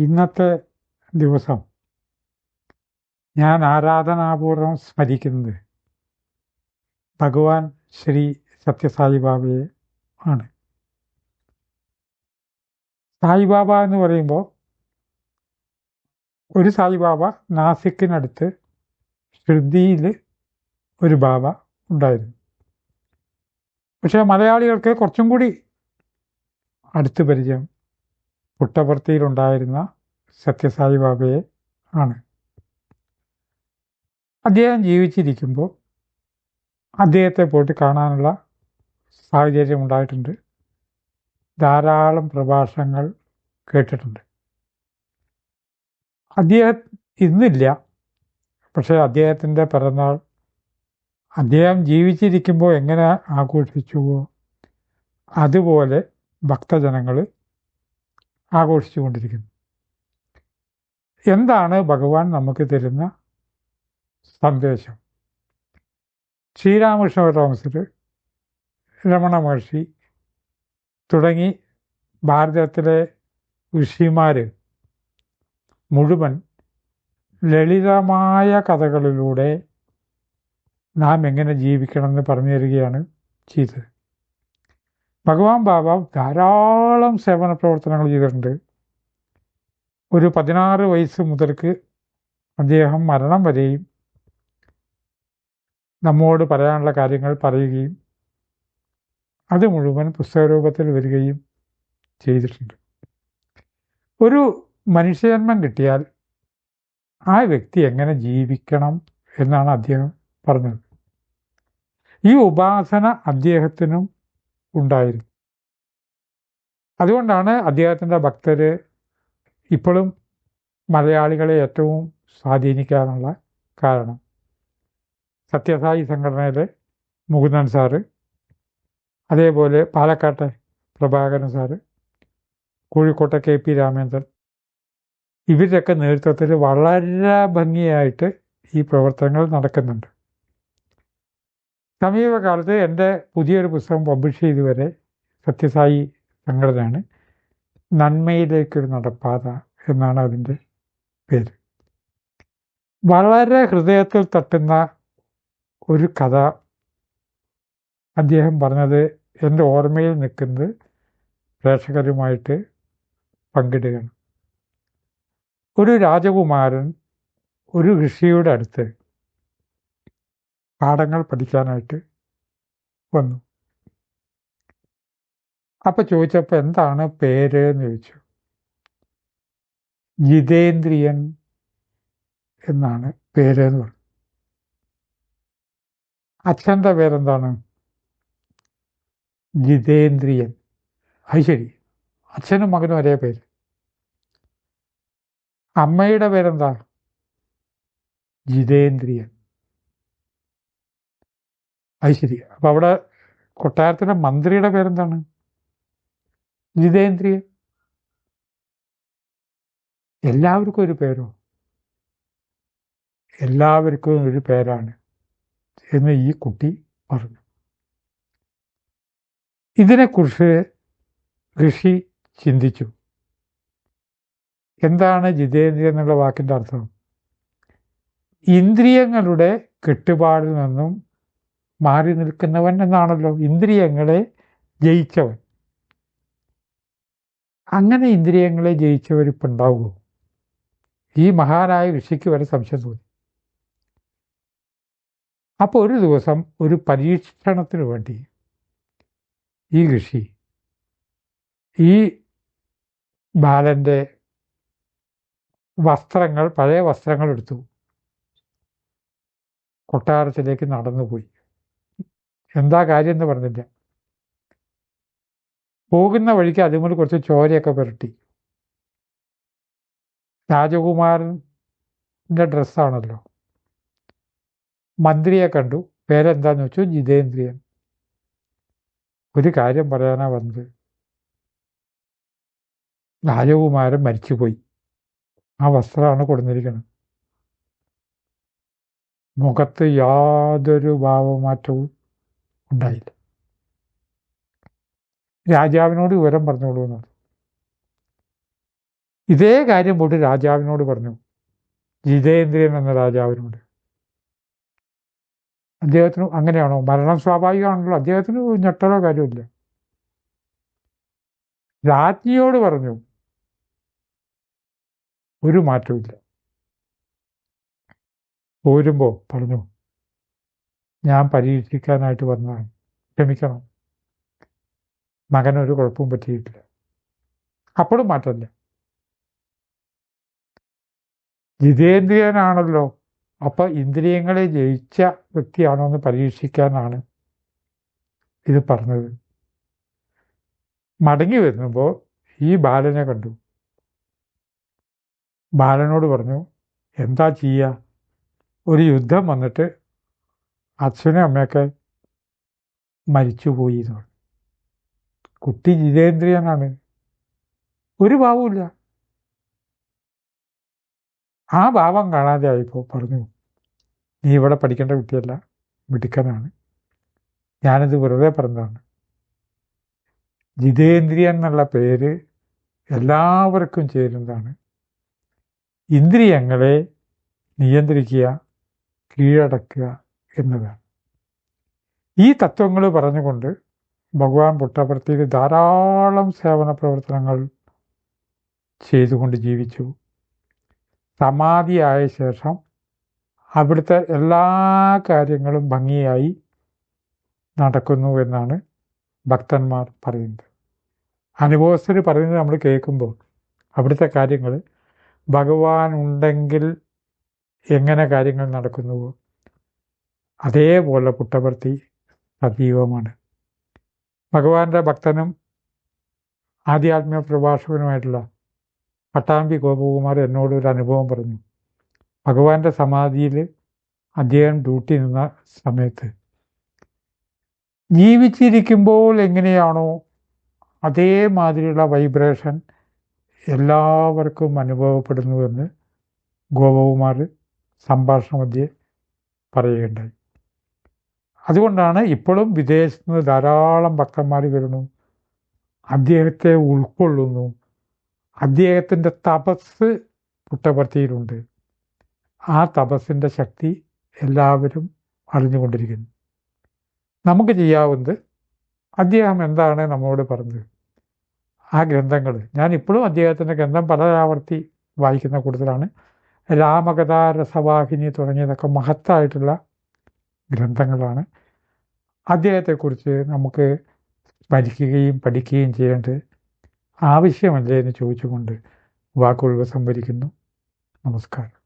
ഇന്നത്തെ ദിവസം ഞാൻ ആരാധനാപൂർവം സ്മരിക്കുന്നത് ഭഗവാൻ ശ്രീ സത്യസായി ബാബയെ ആണ്. സായിബാബ എന്ന് പറയുമ്പോൾ ഒരു സായിബാബ നാസിക്കിനടുത്ത് ഷിർദിയിൽ ഒരു ബാബ ഉണ്ടായിരുന്നു. പക്ഷേ മലയാളികൾക്ക് കുറച്ചും കൂടി അടുത്ത് പരിചയം പുട്ടപർത്തിയിലുണ്ടായിരുന്ന സത്യസായി ബാബയെ ആണ്. അദ്ദേഹം ജീവിച്ചിരിക്കുമ്പോൾ അദ്ദേഹത്തെ പോയിട്ട് കാണാനുള്ള സാഹചര്യം ഉണ്ടായിട്ടുണ്ട്. ധാരാളം പ്രഭാഷണങ്ങൾ കേട്ടിട്ടുണ്ട്. അദ്ദേഹം ഇന്നില്ല. പക്ഷേ അദ്ദേഹത്തിന്റെ പിറന്നാൾ അദ്ദേഹം ജീവിച്ചിരിക്കുമ്പോൾ എങ്ങനെ ആഘോഷിച്ചുവോ അതുപോലെ ഭക്തജനങ്ങൾ ആഘോഷിച്ചുകൊണ്ടിരിക്കുന്നു. എന്താണ് ഭഗവാൻ നമുക്ക് തരുന്ന സന്ദേശം? ശ്രീരാമകൃഷ്ണ തോമസിൽ രമണ മഹർഷി തുടങ്ങി ഭാരതത്തിലെ ഋഷിമാർ മുഴുവൻ ലളിതമായ കഥകളിലൂടെ നാം എങ്ങനെ ജീവിക്കണമെന്ന് പറഞ്ഞു തരികയാണ് ചെയ്തത്. ഭഗവാൻ ബാബ ധാരാളം സേവന പ്രവർത്തനങ്ങൾ ചെയ്തിട്ടുണ്ട്. ഒരു പതിനാറ് വയസ്സ് മുതൽക്ക് അദ്ദേഹം മരണം വരെയും നമ്മോട് പറയാനുള്ള കാര്യങ്ങൾ പറയുകയും അത് മുഴുവൻ പുസ്തകരൂപത്തിൽ വരികയും ചെയ്തിട്ടുണ്ട്. ഒരു മനുഷ്യജന്മം കിട്ടിയാൽ ആ വ്യക്തി എങ്ങനെ ജീവിക്കണം എന്നാണ് അദ്ദേഹം പറഞ്ഞത്. ഈ ഉപാസന അദ്ദേഹത്തിനും ഉണ്ടായിരുന്നു. അതുകൊണ്ടാണ് അദ്ദേഹത്തിന്റെ ഭക്തർ ഇപ്പോഴും മലയാളികളെ ഏറ്റവും സ്വാധീനിക്കാനുള്ള കാരണം. സത്യസായി സംഘടനയിലെ മുകുന്ദൻ സാറ് അതേപോലെ പാലക്കാട്ടെ പ്രഭാകരൻ സാറ് കോഴിക്കോട്ടെ കെ പി രാമേന്ദ്രൻ ഇവരുടെയൊക്കെ നേതൃത്വത്തിൽ വളരെ ഭംഗിയായിട്ട് ഈ പ്രവർത്തനങ്ങൾ നടക്കുന്നുണ്ട്. സമീപകാലത്ത് എന്റെ പുതിയൊരു പുസ്തകം പബ്ലിഷ് ചെയ്തുവരെ സത്യസായി സംഘടനയാണ്. നന്മയിലേക്കൊരു നടപ്പാത എന്നാണ് അതിന്റെ പേര്. വളരെ ഹൃദയത്തിൽ തട്ടുന്ന ഒരു കഥ അദ്ദേഹം പറഞ്ഞത് എന്റെ ഓർമ്മയിൽ നിൽക്കുന്നത് പ്രേക്ഷകരുമായിട്ട് പങ്കിടുകയാണ്. ഒരു രാജകുമാരൻ ഒരു ഋഷിയുടെ അടുത്ത് പാഠങ്ങൾ പഠിക്കാനായിട്ട് വന്നു. അപ്പം ചോദിച്ചപ്പോൾ എന്താണ് പേര് എന്ന് ചോദിച്ചു. ജിതേന്ദ്രിയൻ എന്നാണ് പേര് എന്ന് പറഞ്ഞു. അച്ഛന്റെ പേരെന്താണ്? ജിതേന്ദ്രിയൻ. അത് ശരി. അച്ഛനും മകനും ഒരേ പേര്. അമ്മയുടെ പേരെന്താ? ജിതേന്ദ്രിയൻ. അത് ശരി. അപ്പം അവിടെ കൊട്ടാരത്തിന്റെ മന്ത്രിയുടെ പേരെന്താണ്? ജിതേന്ദ്രിയ? എല്ലാവർക്കും ഒരു പേരോ? എല്ലാവർക്കും ഒരു പേരാണ് എന്ന് ഈ കുട്ടി പറഞ്ഞു. ഇതിനെക്കുറിച്ച് ഋഷി ചിന്തിച്ചു. എന്താണ് ജിതേന്ദ്രിയ എന്നുള്ള വാക്കിന്റെ അർത്ഥം? ഇന്ദ്രിയങ്ങളുടെ കെട്ടുപാടിൽ നിന്നും മാറി നിൽക്കുന്നവൻ എന്നാണല്ലോ ഇന്ദ്രിയങ്ങളെ ജയിച്ചവൻ. അങ്ങനെ ഇന്ദ്രിയങ്ങളെ ജയിച്ചവരിപ്പോൾ ഉണ്ടാവുമോ ഈ മഹാനായ ഋഷിക്ക് വരെ സംശയം തോന്നി. അപ്പോൾ ഒരു ദിവസം ഒരു പരീക്ഷണത്തിന് വേണ്ടി ഈ ഋഷി ഈ ബാലന്റെ വസ്ത്രങ്ങൾ പഴയ വസ്ത്രങ്ങൾ എടുത്തു. കൊട്ടാരത്തിലേക്ക് നടന്നുപോയി. എന്താ കാര്യം എന്ന് പറഞ്ഞില്ല. പോകുന്ന വഴിക്ക് അതിമുൽ കുറച്ച് ചോരയൊക്കെ പുരട്ടി. രാജകുമാരന്റെ ഡ്രസ്സാണല്ലോ മന്ത്രിയെ കണ്ടു. പേരെന്താന്ന് വെച്ചു? ജിതേന്ദ്രിയൻ. ഒരു കാര്യം പറയാനാ വന്നത്. രാജകുമാരൻ മരിച്ചുപോയി. ആ വസ്ത്രമാണ് കൊടുത്തിരിക്കുന്നത് മുഖത്ത് യാതൊരു ഭാവമാറ്റവും ഉണ്ടായില്ല. രാജാവിനോട് വിവരം പറഞ്ഞോളൂ എന്നത് ഇതേ കാര്യം പോയിട്ട് രാജാവിനോട് പറഞ്ഞു. ജിതേന്ദ്രൻ എന്ന രാജാവിനോട്. അദ്ദേഹത്തിന് അങ്ങനെയാണോ? മരണം സ്വാഭാവികമാണല്ലോ. അദ്ദേഹത്തിന് ഞെട്ടലോ കാര്യമില്ല രാജ്ഞിയോട് പറഞ്ഞു. ഒരു മാറ്റമില്ല പോരുമ്പോൾ പറഞ്ഞു. ഞാൻ പരീക്ഷിക്കാനായിട്ട് വന്നതാണ് ക്ഷമിക്കണം. മകനൊരു കുഴപ്പവും പറ്റിയിട്ടില്ല. അപ്പോഴും മാറ്റമില്ല. ജിതേന്ദ്രിയനാണല്ലോ. അപ്പൊ ഇന്ദ്രിയങ്ങളെ ജയിച്ച വ്യക്തിയാണോ എന്ന് പരീക്ഷിക്കാനാണ് ഇത് പറഞ്ഞത്. മടങ്ങി വരുമ്പോൾ ഈ ബാലനെ കണ്ടു. ബാലനോട് പറഞ്ഞു എന്താ ചെയ്യുക ഒരു യുദ്ധം വന്നിട്ട് അച്ഛനും അമ്മയൊക്കെ മരിച്ചുപോയി എന്ന് പറഞ്ഞു കുട്ടി ജിതേന്ദ്രിയനാണ്. ഒരു ഭാവമില്ല. ആ ഭാവം കാണാതെ ആയിപ്പോൾ പറഞ്ഞു നീ ഇവിടെ പഠിക്കേണ്ട കുട്ടിയല്ല മിടുക്കനാണ്. ഞാനത് വെറുതെ പറഞ്ഞതാണ്. ജിതേന്ദ്രിയൻ എന്നുള്ള പേര് എല്ലാവർക്കും ചേരുന്നതാണ്. ഇന്ദ്രിയങ്ങളെ നിയന്ത്രിക്കുക കീഴടക്കുക എന്നതാണ് ഈ തത്വങ്ങൾ പറഞ്ഞുകൊണ്ട് ഭഗവാൻ പുട്ടപർത്തിയിൽ ധാരാളം സേവന പ്രവർത്തനങ്ങൾ ചെയ്തുകൊണ്ട് ജീവിച്ചു. സമാധിയായ ശേഷം അവിടുത്തെ എല്ലാ കാര്യങ്ങളും ഭംഗിയായി നടക്കുന്നു എന്നാണ് ഭക്തന്മാർ പറയുന്നത്. അനുഭവസ്ഥർ പറയുന്നത് നമ്മൾ കേൾക്കുമ്പോൾ അവിടുത്തെ കാര്യങ്ങൾ ഭഗവാൻ ഉണ്ടെങ്കിൽ എങ്ങനെ കാര്യങ്ങൾ നടക്കുന്നുവോ? അതേപോലെ പുട്ടപർത്തി സജീവമാണ്. ഭഗവാന്റെ ഭക്തനും ആധ്യാത്മിക പ്രഭാഷകനുമായിട്ടുള്ള പട്ടാമ്പി ഗോപകുമാർ എന്നോട് ഒരു അനുഭവം പറഞ്ഞു. ഭഗവാന്റെ സമാധിയിൽ അദ്ദേഹം ഡ്യൂട്ടി നിന്ന സമയത്ത് ജീവിച്ചിരിക്കുമ്പോൾ എങ്ങനെയാണോ അതേമാതിരിയുള്ള വൈബ്രേഷൻ എല്ലാവർക്കും അനുഭവപ്പെടുന്നുവെന്ന് ഗോപകുമാർ സംഭാഷണ മധ്യേ പറയുകയുണ്ടായി. അതുകൊണ്ടാണ് ഇപ്പോഴും വിദേശത്ത് നിന്ന് ധാരാളം ഭക്തന്മാർ വരുന്നു. അദ്ദേഹത്തെ ഉൾക്കൊള്ളുന്നു. അദ്ദേഹത്തിന്റെ തപസ് പുട്ടപർത്തിയിലുണ്ട് ആ തപസ്സിന്റെ ശക്തി എല്ലാവരും അറിഞ്ഞുകൊണ്ടിരിക്കുന്നു. നമുക്ക് ചെയ്യാവുന്നത് അദ്ദേഹം എന്താണ് നമ്മളോട് പറഞ്ഞത്? ആ ഗ്രന്ഥങ്ങൾ. ഞാൻ ഇപ്പോഴും അദ്ദേഹത്തിന്റെ ഗ്രന്ഥം പല ആവർത്തി വായിക്കുന്ന കൂടുതലാണ്. രാമകഥാരസവാഹിനി തുടങ്ങിയതൊക്കെ മഹത്തായിട്ടുള്ള ഗ്രന്ഥങ്ങളാണ്. അദ്ദേഹത്തെക്കുറിച്ച് നമുക്ക് സ്മരിക്കുകയും പഠിക്കുകയും ചെയ്യേണ്ടത് ആവശ്യമല്ലേ എന്ന് ചോദിച്ചുകൊണ്ട് വാക്കുകൾ സംഭരിക്കുന്നു നമസ്കാരം.